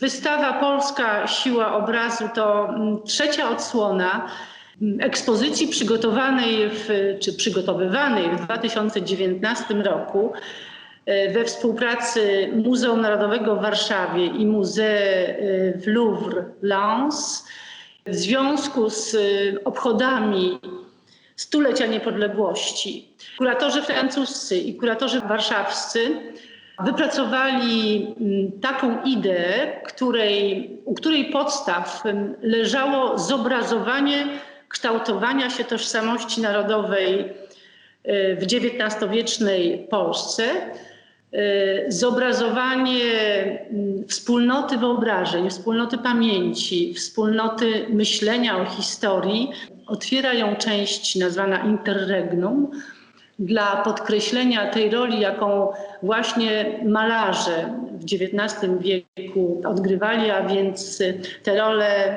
Wystawa Polska Siła Obrazu to mm, trzecia odsłona mm, ekspozycji przygotowanej w, czy przygotowywanej w 2019 roku e, we współpracy Muzeum Narodowego w Warszawie i Muzeum w Louvre Lens w związku z e, obchodami stulecia niepodległości. Kuratorzy francuscy i kuratorzy warszawscy wypracowali mm, taką ideę, której, u której podstaw mm, leżało zobrazowanie kształtowania się tożsamości narodowej y, w XIX-wiecznej Polsce, y, zobrazowanie mm, wspólnoty wyobrażeń, wspólnoty pamięci, wspólnoty myślenia o historii. Otwiera ją część nazwana interregnum, dla podkreślenia tej roli, jaką właśnie malarze w XIX wieku odgrywali, a więc tę rolę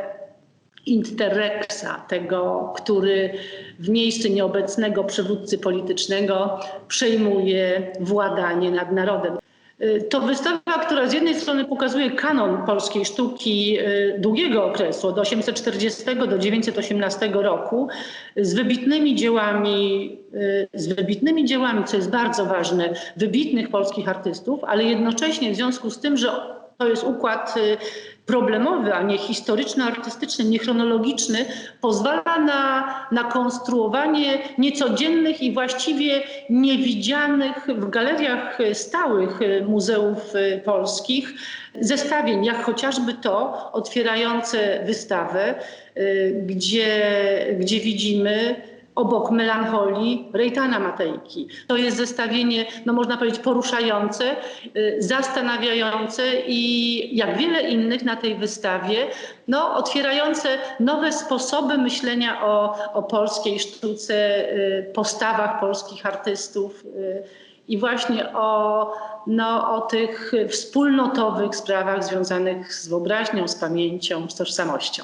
interreksa, tego, który w miejsce nieobecnego przywódcy politycznego przejmuje władanie nad narodem. To wystawa, która z jednej strony pokazuje kanon polskiej sztuki y, długiego okresu, od 840 do 918 roku, z wybitnymi dziełami, y, z wybitnymi dziełami, co jest bardzo ważne, wybitnych polskich artystów, ale jednocześnie w związku z tym, że to jest układ y, problemowy, a nie historyczno-artystyczny, nie chronologiczny, pozwala na, na konstruowanie niecodziennych i właściwie niewidzianych w galeriach stałych muzeów polskich zestawień, jak chociażby to otwierające wystawę, y, gdzie, gdzie widzimy obok melancholii Rejtana Matejki. To jest zestawienie, no można powiedzieć, poruszające, y, zastanawiające i jak wiele innych na tej wystawie, no otwierające nowe sposoby myślenia o, o polskiej sztuce, y, postawach polskich artystów y, i właśnie o, no, o tych wspólnotowych sprawach związanych z wyobraźnią, z pamięcią, z tożsamością.